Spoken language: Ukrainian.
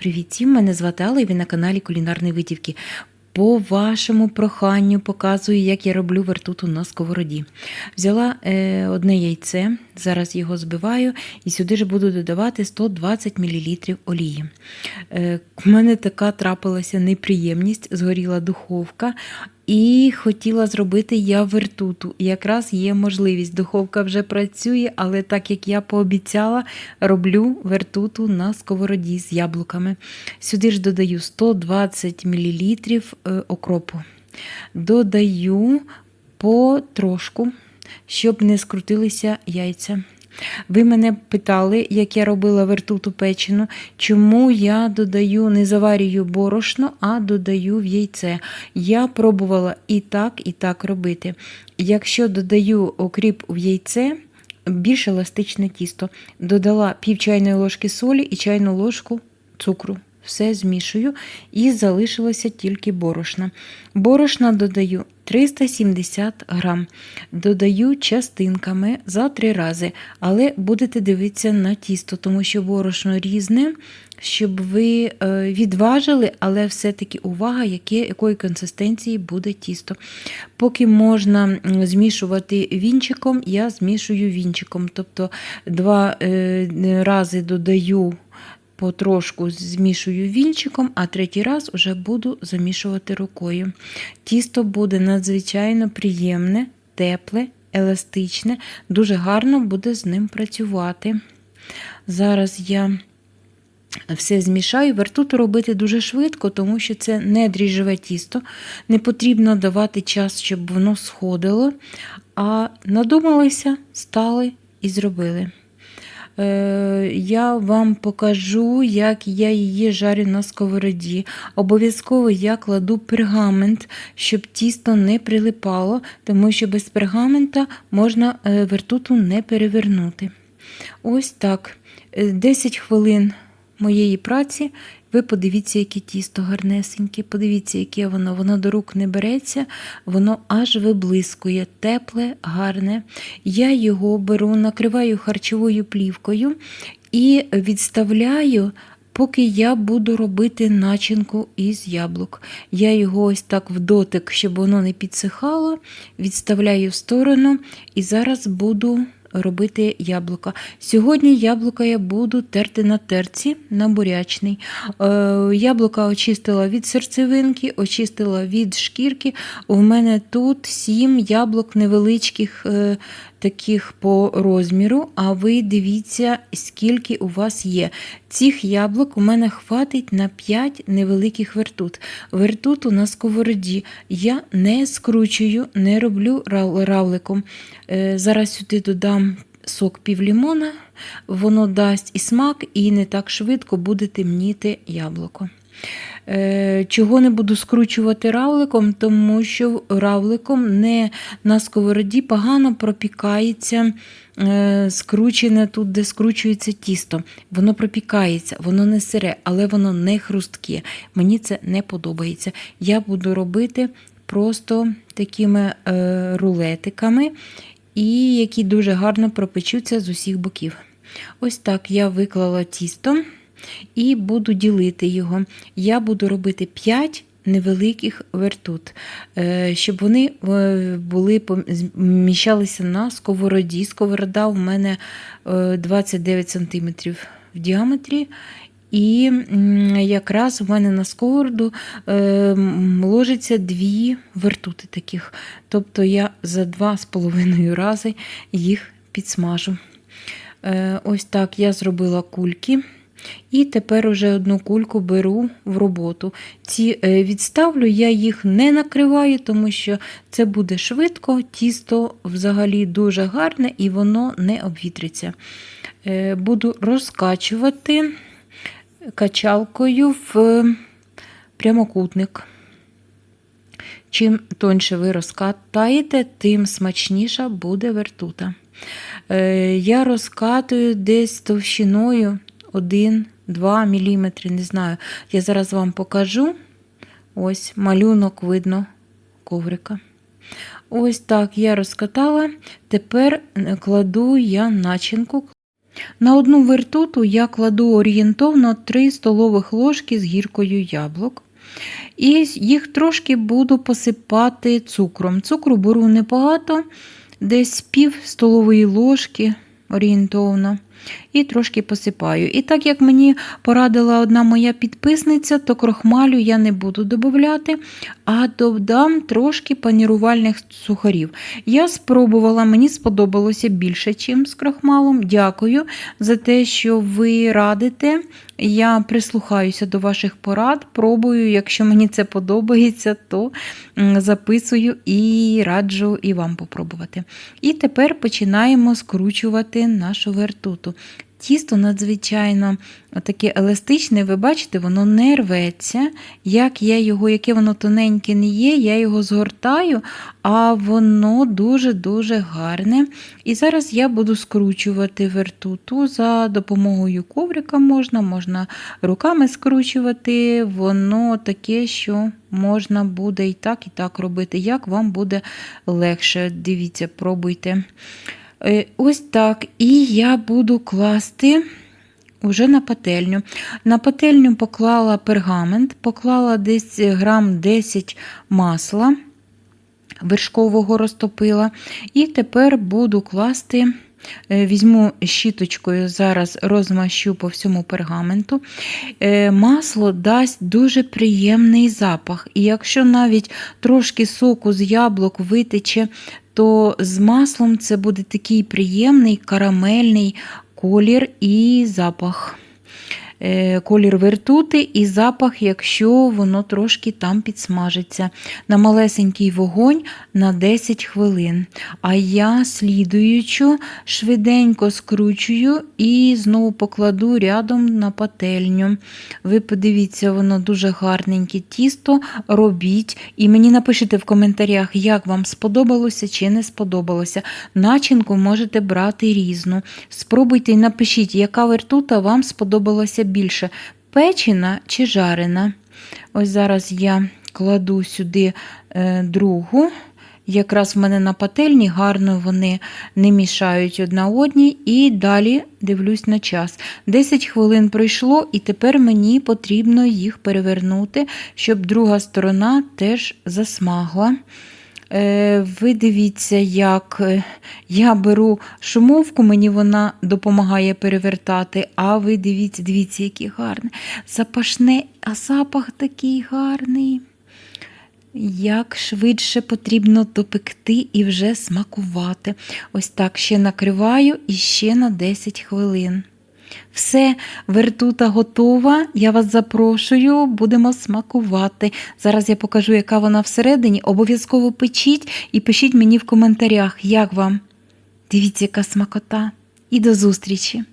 Привіт всім, мене звати Алла і ви на каналі Кулінарної Витівки. По вашому проханню показую, як я роблю вертуту на сковороді. Взяла е, одне яйце, зараз його збиваю, і сюди ж буду додавати 120 мл олії. Е, у мене така трапилася неприємність, згоріла духовка. І хотіла зробити я вертуту. Якраз є можливість. Духовка вже працює, але так як я пообіцяла, роблю вертуту на сковороді з яблуками. Сюди ж додаю 120 мл окропу. Додаю потрошку, щоб не скрутилися яйця. Ви мене питали, як я робила вертуту печену, чому я додаю, не заварюю борошно, а додаю в яйце. Я пробувала і так, і так робити. Якщо додаю окріп в яйце, більш еластичне тісто. Додала пів чайної ложки солі і чайну ложку цукру. Все змішую і залишилося тільки борошна. Борошна додаю 370 грам. Додаю частинками за три рази, але будете дивитися на тісто, тому що борошно різне, щоб ви е, відважили, але все-таки увага, яке, якої консистенції буде тісто. Поки можна змішувати вінчиком, я змішую вінчиком. Тобто два е, рази додаю потрошку змішую вінчиком, а третій раз вже буду замішувати рукою. Тісто буде надзвичайно приємне, тепле, еластичне, дуже гарно буде з ним працювати. Зараз я все змішаю. Вертуту робити дуже швидко, тому що це не дріжджове тісто. Не потрібно давати час, щоб воно сходило. А надумалися, стали і зробили. Е, я вам покажу, як я її жарю на сковороді. Обов'язково я кладу пергамент, щоб тісто не прилипало, тому що без пергамента можна е, вертуту не перевернути. Ось так. 10 хвилин моєї праці. Ви подивіться, яке тісто гарнесеньке, подивіться, яке воно, воно до рук не береться, воно аж виблискує, тепле, гарне. Я його беру, накриваю харчовою плівкою і відставляю. Поки я буду робити начинку із яблук. Я його ось так в дотик, щоб воно не підсихало, відставляю в сторону і зараз буду робити яблука. Сьогодні яблука я буду терти на терці на бурячний. Е, яблука очистила від серцевинки, очистила від шкірки. У мене тут сім яблук невеличких. е, Таких по розміру, а ви дивіться, скільки у вас є. Цих яблук у мене хватить на 5 невеликих вертут. Вертуту на сковороді я не скручую, не роблю равликом. Е, Зараз сюди додам сок півлімона, воно дасть і смак, і не так швидко буде темніти яблуко. Е, Чого не буду скручувати равликом, тому що равликом не на сковороді погано пропікається е, скручене тут, де скручується тісто. Воно пропікається, воно не сире, але воно не хрустке. Мені це не подобається. Я буду робити просто такими е, рулетиками, і які дуже гарно пропечуться з усіх боків. Ось так я виклала тісто і буду ділити його. Я буду робити 5 невеликих вертут, е, щоб вони е, були міщалися на сковороді. Сковорода у мене 29 е, см в діаметрі. І якраз в мене на сковороду ложиться дві вертути таких. Тобто я за два з половиною рази їх підсмажу. Ось так я зробила кульки. І тепер уже одну кульку беру в роботу. Ці е, відставлю, я їх не накриваю, тому що це буде швидко, тісто взагалі дуже гарне і воно не обвітриться. Е, буду розкачувати качалкою в прямокутник. Чим тоньше ви розкатаєте, тим смачніша буде вертута. Е, я розкатую десь товщиною 1-2 мм, не знаю. Я зараз вам покажу. Ось малюнок видно коврика. Ось так я розкатала. Тепер кладу я начинку. На одну вертуту я кладу орієнтовно 3 столових ложки з гіркою яблук. І їх трошки буду посипати цукром. Цукру беру небагато, десь пів столової ложки орієнтовно. І трошки посипаю. І так як мені порадила одна моя підписниця, то крохмалю я не буду додавати, а додам трошки панірувальних сухарів. Я спробувала, мені сподобалося більше, ніж з крохмалом. Дякую за те, що ви радите. Я прислухаюся до ваших порад, пробую, якщо мені це подобається, то записую і раджу і вам попробувати. І тепер починаємо скручувати нашу вертуту. Тісто надзвичайно таке еластичне, ви бачите, воно не рветься. Як я його, яке воно тоненьке не є, я його згортаю, а воно дуже-дуже гарне. І зараз я буду скручувати вертуту за допомогою коврика можна, можна руками скручувати. Воно таке, що можна буде і так, і так робити. Як вам буде легше. Дивіться, пробуйте. Е, Ось так. І я буду класти уже на пательню. На пательню поклала пергамент, поклала десь грам 10 масла вершкового розтопила. І тепер буду класти. е, Візьму щіточкою, зараз розмащу по всьому пергаменту. Е, Масло дасть дуже приємний запах. І якщо навіть трошки соку з яблук витече, то з маслом це буде такий приємний карамельний колір і запах. Е, Колір вертути і запах, якщо воно трошки там підсмажиться. На малесенький вогонь на 10 хвилин. А я слідуючу, швиденько скручую і знову покладу рядом на пательню. Ви подивіться, воно дуже гарненьке тісто. Робіть. І мені напишіть в коментарях, як вам сподобалося чи не сподобалося. Начинку можете брати різну. Спробуйте і напишіть, яка вертута вам сподобалася більше: печена чи жарена. Ось зараз я кладу сюди е, другу. Якраз в мене на пательні гарно вони не мішають одна одній. І далі дивлюсь на час. 10 хвилин пройшло, і тепер мені потрібно їх перевернути, щоб друга сторона теж засмагла. Е, Ви дивіться, як е, я беру шумовку, мені вона допомагає перевертати. А ви дивіться, дивіться, який гарний. Запашне, а запах такий гарний. Як швидше потрібно допекти і вже смакувати. Ось так ще накриваю і ще на 10 хвилин. Все, вертута готова. Я вас запрошую, будемо смакувати. Зараз я покажу, яка вона всередині. Обов'язково печіть і пишіть мені в коментарях, як вам. Дивіться, яка смакота. І до зустрічі!